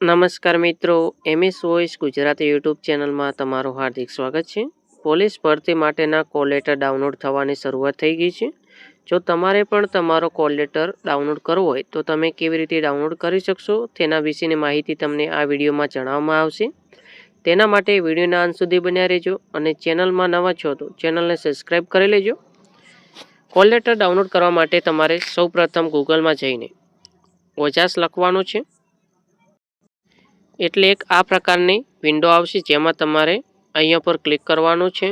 નમસ્કાર મિત્રો, MS voice Gujarati YouTube ચેનલમાં તમારું હાર્દિક સ્વાગત છે. પોલીસ ભરતી માટેના કોલ લેટર ડાઉનલોડ થવાની શરૂઆત થઈ ગઈ છે. જો તમારે પણ તમારો કોલ લેટર ડાઉનલોડ કરવો હોય, તો તમે કેવી રીતે ડાઉનલોડ કરી શકશો તેના વિશેની માહિતી તમને આ વિડીયોમાં જણાવવામાં આવશે. તેના માટે વિડીયોના અંત સુધી બન્યા રહેજો અને ચેનલમાં નવા છો તો ચેનલને સબસ્ક્રાઈબ કરી લેજો. કોલ લેટર ડાઉનલોડ કરવા માટે તમારે સૌપ્રથમ ગૂગલમાં જઈને ઓજાસ લખવાનો છે. એટલે એક આ પ્રકારની વિન્ડો આવશે જેમાં તમારે અહીંયા પર ક્લિક કરવાનું છે.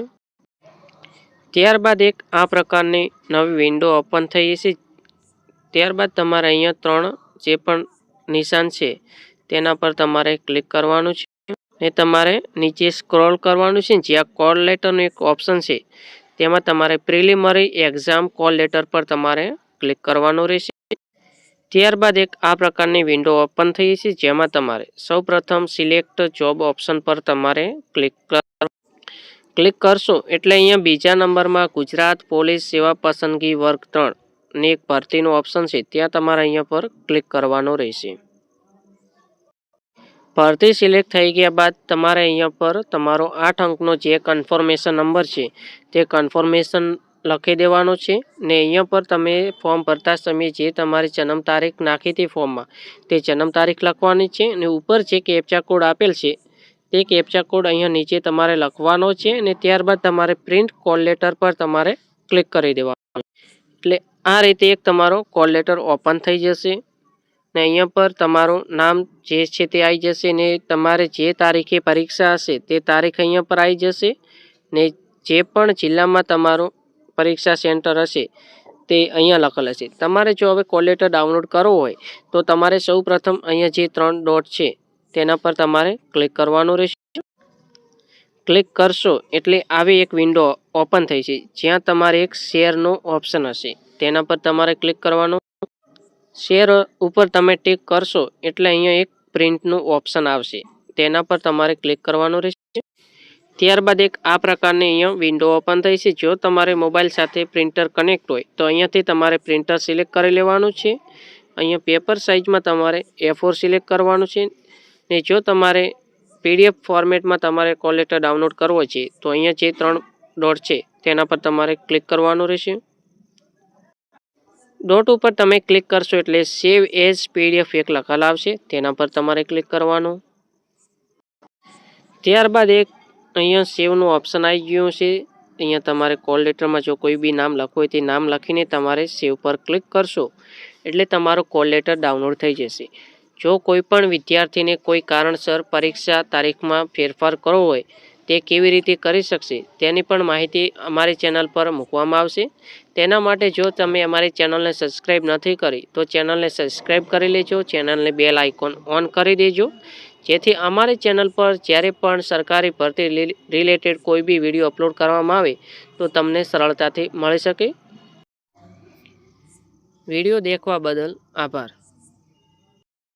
ત્યારબાદ એક આ પ્રકારની નવી વિન્ડો ઓપન થઈ જશે ત્યારબાદ તમારે અહીંયા ત્રણ જે પણ નિશાન છે તેના પર તમારે ક્લિક કરવાનું છે. ને તમારે નીચે સ્ક્રોલ કરવાનું છે. જ્યાં કોલ લેટરનું એક ઓપ્શન છે, તેમાં તમારે પ્રિલિમરી એક્ઝામ કોલ લેટર પર તમારે ક્લિક કરવાનું રહેશે. ત્યારબાદ એક આ પ્રકારની વિન્ડો ઓપન થઈ છે, જેમાં તમારે સૌપ્રથમ સિલેક્ટ જોબ ઓપ્શન પર તમારે ક્લિક ક્લિક કરશો. એટલે અહીંયા બીજા નંબરમાં ગુજરાત પોલીસ સેવા પસંદગી વર્ગ ત્રણની એક ભરતીનું ઓપ્શન છે. ત્યાં તમારે અહીંયા પર ક્લિક કરવાનું રહેશે. ભરતી સિલેક્ટ થઈ ગયા બાદ તમારે અહીંયા પર તમારો આઠ અંકનો જે કન્ફર્મેશન નંબર છે, તે કન્ફર્મેશન લખી દેવાનો છે ને અહીંયા પર તમે ફોર્મ ભરતા સમયે જે તમારી જન્મ તારીખ નાખી હતી ફોર્મમાં તે જન્મ તારીખ લખવાની છે અને ઉપર જે કેપ્ચા કોડ આપેલ છે, તે કેપ્ચા કોડ અહીંયા નીચે તમારે લખવાનો છે અને ત્યારબાદ તમારે પ્રિન્ટ કોલ લેટર પર તમારે ક્લિક કરી દેવાનું. એટલે આ રીતે એક તમારો કોલ લેટર ઓપન થઈ જશે ને અહીંયા પર તમારું નામ જે છે તે આવી જશે ને તમારે જે તારીખે પરીક્ષા હશે તે તારીખ અહીંયા પર આવી જશે ને જે પણ જિલ્લામાં તમારું પરીક્ષા સેન્ટર હશે, તે અહીંયા લખેલ હશે. તમારે જો હવે કોલ લેટર ડાઉનલોડ કરવો હોય, તો તમારે સૌ પ્રથમ અહીંયા જે ત્રણ ડોટ છે, તેના પર તમારે ક્લિક કરવાનું રહેશે. ક્લિક કરશો એટલે આવી એક વિન્ડો ઓપન થઈ છે, જ્યાં તમારે એક શેરનો ઓપ્શન હશે. તેના પર તમારે ક્લિક કરવાનું. શેર ઉપર તમે ટિક કરશો એટલે અહીંયા એક પ્રિન્ટનું ઓપ્શન આવશે. તેના પર તમારે ક્લિક કરવાનું રહેશે. ત્યારબાદ એક આ પ્રકારની અહીંયા વિન્ડો ઓપન થઈ છે. જો તમારે મોબાઈલ સાથે પ્રિન્ટર કનેક્ટ હોય, તો અહીંયાથી તમારે પ્રિન્ટર સિલેક્ટ કરી લેવાનું છે. અહીંયા પેપર સાઇઝમાં તમારે એ સિલેક્ટ કરવાનું છે. ને જો તમારે પીડીએફ ફોર્મેટમાં તમારે કોલ ડાઉનલોડ કરવો છે, તો અહીંયા જે ત્રણ ડોટ છે, તેના પર તમારે ક્લિક કરવાનું રહેશે. ડોટ ઉપર તમે ક્લિક કરશો એટલે સેવ એઝ પીડીએફ એક લખાલ આવશે તેના પર તમારે ક્લિક કરવાનું. ત્યારબાદ એક અહીંયા સેવનું ઓપ્શન આવી ગયું છે. અહીંયા તમારે કોલ લેટરમાં જો કોઈ બી નામ લખવું હોય તે નામ લખીને તમારે સેવ પર ક્લિક કરશો. એટલે તમારો કોલ લેટર ડાઉનલોડ થઈ જશે. જો કોઈ પણ વિદ્યાર્થીને કોઈ કારણસર પરીક્ષા તારીખમાં ફેરફાર કરવો હોય, તે કેવી રીતે કરી શકશે તેની પણ માહિતી અમારી ચેનલ પર મૂકવામાં આવશે. તેના માટે જો તમે અમારી ચેનલને સબસ્ક્રાઈબ નથી કરી, તો ચેનલને સબસ્ક્રાઈબ કરી લેજો. ચેનલને બેલ આઇકોન ઓન કરી દેજો. જેથી અમારી ચેનલ પર જ્યારે પણ સરકારી ભરતી રિલેટેડ કોઈ બી વીડિયો અપલોડ કરવામાં આવે, તો તમને સરળતાથી મળી શકે. વીડિયો દેખવા બદલ આભાર.